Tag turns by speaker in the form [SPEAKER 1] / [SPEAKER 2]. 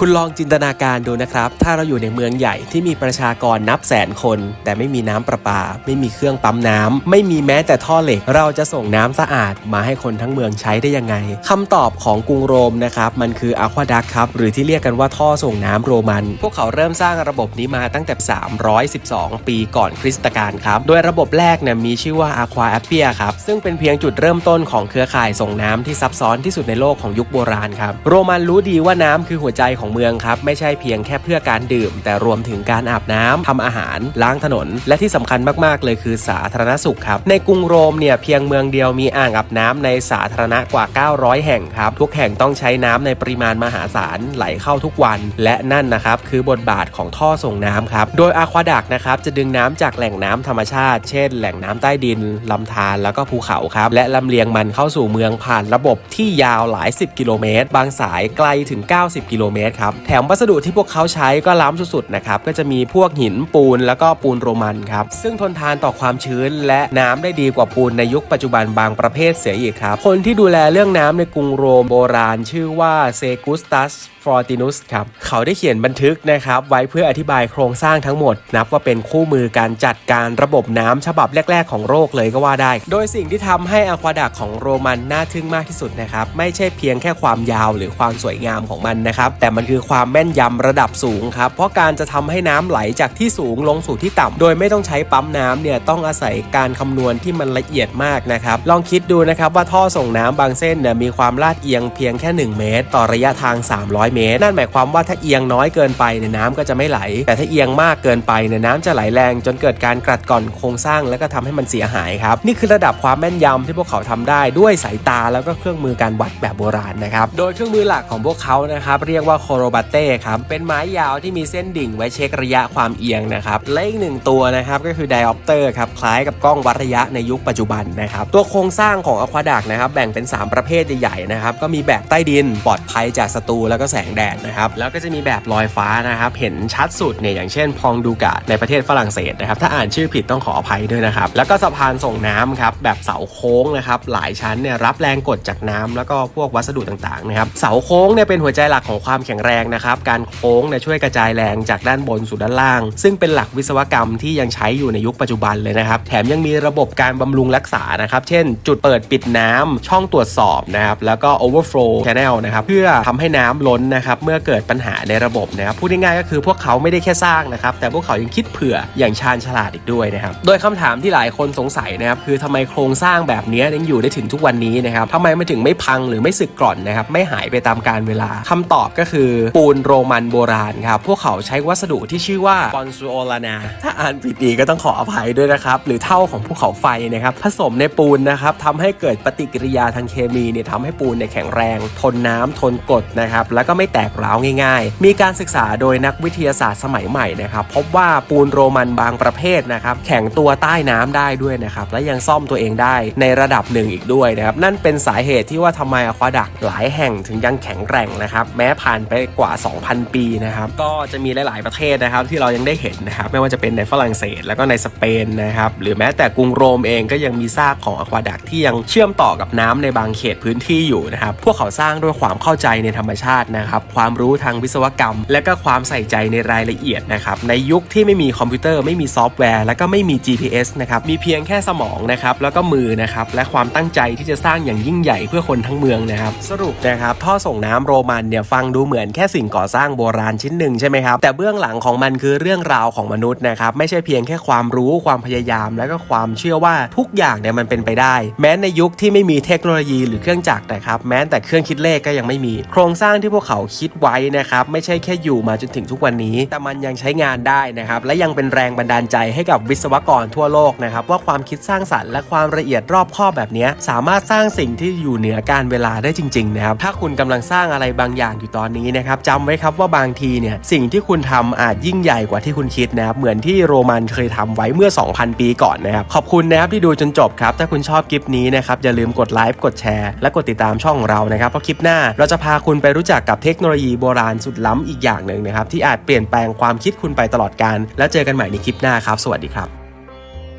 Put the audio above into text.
[SPEAKER 1] คุณลองจินตนาการดูนะครับ ถ้าเราอยู่ในเมืองใหญ่ที่มีประชากรนับแสนคน แต่ไม่มีน้ำประปา ไม่มีเครื่องปั๊มน้ำ ไม่มีแม้แต่ท่อเหล็ก เราจะส่งน้ำสะอาดมาให้คนทั้งเมืองใช้ได้ยังไงคำตอบของกรุงโรมนะครับ มันคืออะควาดักครับ หรือที่เรียกกันว่าท่อส่งน้ำโรมัน พวกเขาเริ่มสร้างระบบนี้มาตั้งแต่ 312 ปีก่อนคริสตกาลครับ โดยระบบแรกเนี่ยมีชื่อว่า Aqua Appia ครับ ซึ่งเป็นเพียงจุดเริ่มต้นของเครือข่ายส่งน้ำที่ซับซ้อนที่สุดในโลกของยุคโบราณครับ โรมันรู้ดีว่าน้ำคือหัวใจของเมืองครับไม่ใช่เพียงแค่เพื่อการดื่ม แต่รวมถึงการอาบน้ำทำอาหาร ล้างถนน และที่สำคัญมากๆ เลยคือสาธารณสุขครับในกรุงโรมเนี่ยเพียงเมืองเดียวมีอ่างอาบน้ำในสาธารณะกว่า 900 แห่งครับทุกแห่งต้องใช้น้ำในปริมาณมหาศาลไหลเข้าทุกวัน และนั่นนะครับคือบทบาทของท่อส่งน้ำครับโดยอะควาดักนะครับจะดึงน้ำจากแหล่งน้ำธรรมชาติ เช่น แหล่งน้ำใต้ดินลำธารแล้วก็ภูเขาครับและลำเลียงมันเข้าสู่เมืองผ่านระบบที่ยาวหลาย 10 กิโลเมตร บางสายไกลถึง 90 กิโลเมตรครับ แถมวัสดุที่พวกเขาใช้ก็ล้ำสุดๆนะครับ ก็จะมีพวกหินปูนแล้วก็ปูนโรมันครับ ซึ่งทนทานต่อความชื้นและน้ำได้ดีกว่าปูนในยุคปัจจุบันบางประเภทเสียอีกครับ คนที่ดูแลเรื่องน้ำในกรุงโรมโบราณ ชื่อว่าเซกุสตัสฟอร์ตินุสครับ เขาได้เขียนบันทึกนะครับ ไว้เพื่ออธิบายโครงสร้างทั้งหมด นับว่าเป็นคู่มือการจัดการระบบน้ำฉบับแรก ๆ ของโลกเลยก็ว่าได้ โดยสิ่งที่ทำให้อะควาดักของโรมันน่าทึ่งมากที่สุดนะครับ ไม่ใช่เพียงแค่ความยาวหรือความสวยงามของมันนะครับ แต่มันคือความแม่นยำระดับสูงครับ เพราะการจะทำให้น้ำไหลจากที่สูงลงสู่ที่ต่ำโดยไม่ต้องใช้ปั๊มน้ำเนี่ยต้องอาศัยการคำนวณที่มันละเอียดมากนะครับ ลองคิดดูนะครับว่าท่อส่งน้ำบางเส้นเนี่ยมีความลาดเอียงเพียงแค่ 1 เมตร ต่อระยะทาง 300 เมตร นั่นหมายความว่าถ้าเอียงน้อยเกินไปเนี่ยน้ำก็จะไม่ไหล แต่ถ้าเอียงมากเกินไปเนี่ยน้ำจะไหลแรง จนเกิดการกรัดก่อนโครงสร้างแล้วก็ทำให้มันเสียหายครับ นี่คือระดับความแม่นยำที่พวกเขาทำได้ด้วยสายตาแล้วก็เครื่องมือการวัดแบบโบราณนะครับ โดยเครื่องมือหลักของพวกเขานะครับเรียกว่าโคโรบัตเต้ครับเป็นไม้ยาวที่มีเส้นดิ่งไว้เช็คระยะความเอียงนะครับและอีกหนึ่งตัวนะครับก็คือไดออปเตอร์ครับคล้ายกับกล้องวัดระยะในยุคปัจจุบันนะครับตัวโครงสร้างของอควาดักนะครับแบ่งเป็น 3 ประเภทใหญ่ๆนะครับก็มีแบบใต้ดินปลอดภัยจากศัตรูแล้วก็แสงแดดนะครับแล้วก็จะมีแบบลอยฟ้านะครับเห็นชัดสุดเนี่ยอย่างเช่น พองดูกาในประเทศฝรั่งเศสนะครับถ้าอ่านชื่อผิดต้องขออภัยด้วยนะครับแล้วก็สะพานส่งน้ำครับแบบเสาโค้งนะครับหลายชั้นเนี่ยรับแรงกดจากน้ำแล้วก็พวกวัสดุต่างๆนะครับเสาโค้งเนี่ยเป็นหัวใจหลักของความแข็งแรงนะครับ การโค้งเนี่ยช่วยกระจายแรงจากด้านบนสู่ด้านล่าง ซึ่งเป็นหลักวิศวกรรมที่ยังใช้อยู่ในยุคปัจจุบันเลยนะครับ แถมยังมีระบบการบำรุงรักษานะครับ เช่น จุดเปิดปิดน้ำช่องตรวจสอบนะครับ แล้วก็ overflow channel นะครับ เพื่อทำให้น้ำล้นนะครับเมื่อเกิดปัญหาในระบบนะครับ พูดง่ายๆก็คือพวกเขาไม่ได้แค่สร้างนะครับ แต่พวกเขายังคิดเผื่ออย่างชาญฉลาดอีกด้วยนะครับ โดยคำถามที่หลายคนสงสัยนะครับ คือทำไมโครงสร้างแบบนี้ยังอยู่ได้ถึงทุกวันนี้นะครับทำไมมันถึงไม่พังหรือไม่สึกกร่อนนะครับ ไม่หายไปตามกาลเวลาคำตอบก็คือปูนโรมันโบราณครับ พวกเขาใช้วัสดุที่ชื่อว่าปอนซูโอลานา ถ้าอ่านผิดอีกก็ต้องขออภัยด้วยนะครับ หรือเท่าของภูเขาไฟนะครับ ผสมในปูนนะครับทำให้เกิดปฏิกิริยาทางเคมีเนี่ยทำให้ปูนเนี่ยแข็งแรง ทนน้ำทนกดนะครับ แล้วก็ไม่แตกร้าวง่าย ๆ มีการศึกษาโดยนักวิทยาศาสตร์สมัยใหม่นะครับ พบว่าปูนโรมันบางประเภทนะครับ แข็งตัวใต้น้ำได้ด้วยนะครับ และยังซ่อมตัวเองได้ในระดับหนึ่งอีกด้วยนะครับ นั่นเป็นสาเหตุที่ว่าทำไมอะควาดักหลายแห่งถึงยังแข็งแกร่งนะครับ แม้ผ่านไปกว่า 2,000 ปีนะครับก็จะมีหลาย ๆประเทศนะครับที่เรายังได้เห็นนะครับไม่ว่าจะเป็นในฝรั่งเศสแล้วก็ในสเปนนะครับหรือแม้แต่กรุงโรมเองก็ยังมีซากของอะควาดักที่ยังเชื่อมต่อกับน้ำในบางเขตพื้นที่อยู่นะครับพวกเขาสร้างด้วยความเข้าใจในธรรมชาตินะครับความรู้ทางวิศวกรรม และก็ความใส่ใจในรายละเอียดนะครับในยุคที่ไม่มีคอมพิวเตอร์ไม่มีซอฟต์แวร์แล้วก็ไม่มี GPS นะครับมีเพียงแค่สมองนะครับแล้วก็มือนะครับและความตั้งใจที่จะสร้างอย่างยิ่งใหญ่เพื่อคนทั้งเมืองนะครับสรุปนะครับท่อส่งน้ำโรมันเนี่ยฟังดูเหมือนแค่สิ่งก่อสร้างโบราณชิ้นหนึ่งใช่ไหมครับแต่เบื้องหลังของมันคือเรื่องราวของมนุษย์นะครับไม่ใช่เพียงแค่ความรู้ความพยายาม และก็ความเชื่อว่าทุกอย่างเนี่ยมันเป็นไปได้ แม้ในยุคที่ไม่มีเทคโนโลยีหรือเครื่องจักรนะครับแม้แต่เครื่องคิดเลขก็ยังไม่มี โครงสร้างที่พวกเขาคิดไว้นะครับไม่ใช่แค่อยู่มาจนถึงทุกวันนี้ แต่มันยังใช้งานได้นะครับและยังเป็นแรงบันดาลใจให้กับวิศวกรทั่วโลกนะครับว่าความคิดสร้างสรรค์และความละเอียดรอบคอบแบบนี้สามารถสร้างสิ่งที่อยู่เหนือการเวลาได้จริงๆนะครับถ้าคุณกำลังสร้างอะไรบางอย่างอยู่ตอนนี้นะครับจำไว้ครับว่าบางทีเนี่ยสิ่งที่คุณทำอาจยิ่งใหญ่กว่าที่คุณคิดนะครับเหมือนที่โรมันเคยทำไว้เมื่อ 2,000 ปีก่อนนะครับขอบคุณนะครับที่ดูจนจบครับถ้าคุณชอบคลิปนี้นะครับอย่าลืมกดไลค์กดแชร์และกดติดตามช่องของเรานะครับเพราะคลิปหน้าเราจะพาคุณไปรู้จักกับเทคโนโลยีโบราณสุดล้ำอีกอย่างหนึ่งนะครับที่อาจเปลี่ยนแปลงความคิดคุณไปตลอดการ แล้วเจอกันใหม่ในคลิปหน้าครับ สวัสดีครับ